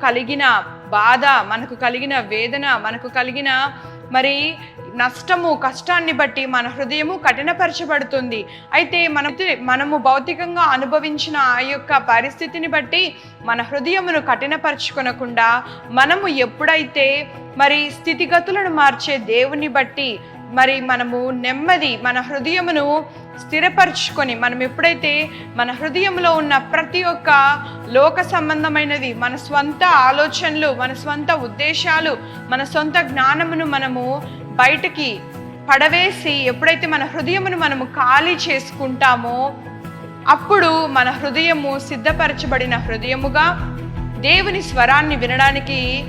కలిగిన బాధ మనకు కలిగిన వేదన మనకు కలిగిన మరి నష్టము కష్టాన్ని బట్టి మన హృదయము కఠినపరచబడుతుంది. అయితే మన మనము భౌతికంగా అనుభవించిన ఆ యొక్క పరిస్థితిని బట్టి మన హృదయమును కఠినపరచుకొనకుండా మనము ఎప్పుడైతే మరి స్థితిగతులను మార్చే దేవుని బట్టి మరి మనము నెమ్మది మన హృదయమును స్థిరపరచుకొని మనం ఎప్పుడైతే మన హృదయంలో ఉన్న ప్రతి ఒక్క లోక సంబంధమైనది మన స్వంత ఆలోచనలు మన స్వంత ఉద్దేశాలు మన సొంత జ్ఞానమును మనము బయటికి పడవేసి ఎప్పుడైతే మన హృదయమును మనము ఖాళీ చేసుకుంటామో అప్పుడు మన హృదయము సిద్ధపరచబడిన హృదయముగా దేవుని స్వరాన్ని వినడానికి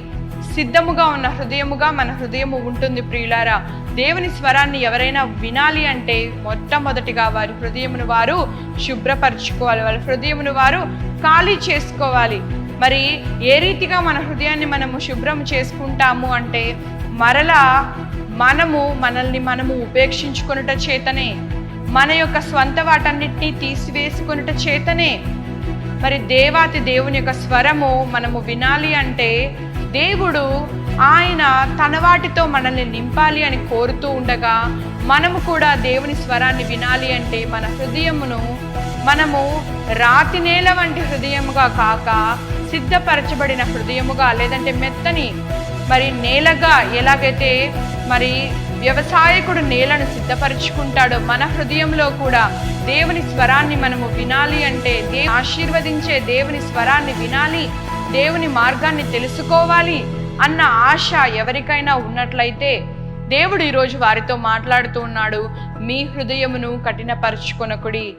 సిద్ధముగా ఉన్న హృదయముగా మన హృదయము ఉంటుంది ప్రియులారా. దేవుని స్వరాన్ని ఎవరైనా వినాలి అంటే మొట్టమొదటిగా వారి హృదయమును వారు శుభ్రపరచుకోవాలి. వాళ్ళ హృదయమును వారు ఖాళీ చేసుకోవాలి. మరి ఏ రీతిగా మన హృదయాన్ని మనము శుభ్రం చేసుకుంటాము అంటే మరలా మనము మనల్ని మనము ఉపేక్షించుకొనుట చేతనే మన యొక్క స్వంత వాటన్నిటినీ తీసివేసుకొనుట చేతనే. మరి దేవాతి దేవుని యొక్క స్వరము మనము వినాలి అంటే దేవుడు ఆయన తన వాటితో మనల్ని నింపాలి అని కోరుతూ ఉండగా మనము కూడా దేవుని స్వరాన్ని వినాలి అంటే మన హృదయమును మనము రాతి నేల వంటి హృదయముగా కాక సిద్ధపరచబడిన హృదయముగా లేదంటే మెత్తని మరి నేలగా ఎలాగైతే మరి వ్యవసాయకుడు నేలను సిద్ధపరచుకుంటాడో మన హృదయంలో కూడా దేవుని స్వరాన్ని మనము వినాలి అంటే దే ఆశీర్వదించే దేవుని స్వరాన్ని వినాలి దేవుని మార్గాన్ని తెలుసుకోవాలి అన్న ఆశ ఎవరికైనా ఉన్నట్లయితే దేవుడు ఈరోజు వారితో మాట్లాడుతూ ఉన్నాడు మీ హృదయమును కఠినపరచుకొనకుడి.